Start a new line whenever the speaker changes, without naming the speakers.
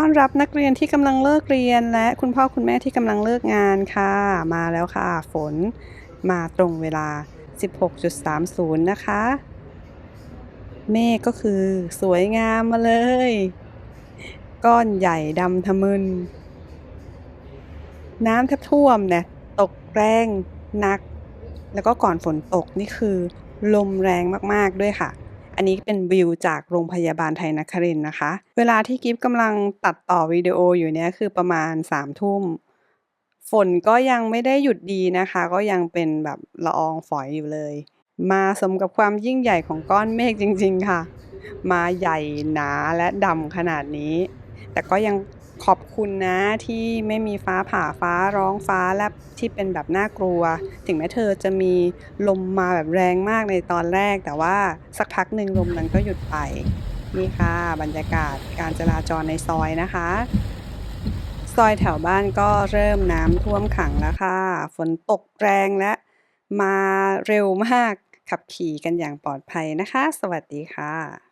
ต้อนรับนักเรียนที่กำลังเลิกเรียน และคุณพ่อคุณแม่ที่กำลังเลิกงานค่ะ มาแล้วค่ะ ฝนมาตรงเวลา 16.30 นะคะ เมฆก็คือสวยงามมาเลย ก้อนใหญ่ดำทะมึน น้ำแทบท่วมเนี่ยตกแรงหนัก แล้วก็ก่อนฝนตกนี่คือ ลมแรงมาก ๆ ด้วยค่ะ อันนี้เป็นวิวจากโรงพยาบาลไทยนครินนะคะ เวลาที่กิฟกำลังตัดต่อวิดีโออยู่เนี่ยคือประมาณสามทุ่ม ฝนก็ยังไม่ได้หยุดดีนะคะ ก็ยังเป็นแบบละอองฝอยอยู่เลย มาสมกับความยิ่งใหญ่ของก้อนเมฆจริงๆค่ะ มาใหญ่หนาและดำขนาดนี้ แต่ก็ยัง ขอบคุณนะที่ไม่มีฟ้าผ่าฟ้าร้องฟ้าแลบที่เป็นแบบน่ากลัว ถึงแม้เธอจะมีลมมาแบบแรงมากในตอนแรก แต่ว่าสักพักหนึ่งลมนั้นก็หยุดไป นี่ค่ะ บรรยากาศการจราจรในซอยนะคะ ซอยแถวบ้านก็เริ่มน้ำท่วมขังแล้วค่ะ ฝนตกแรงและมาเร็วมากขับขี่กันอย่างปลอดภัยนะคะ สวัสดีค่ะ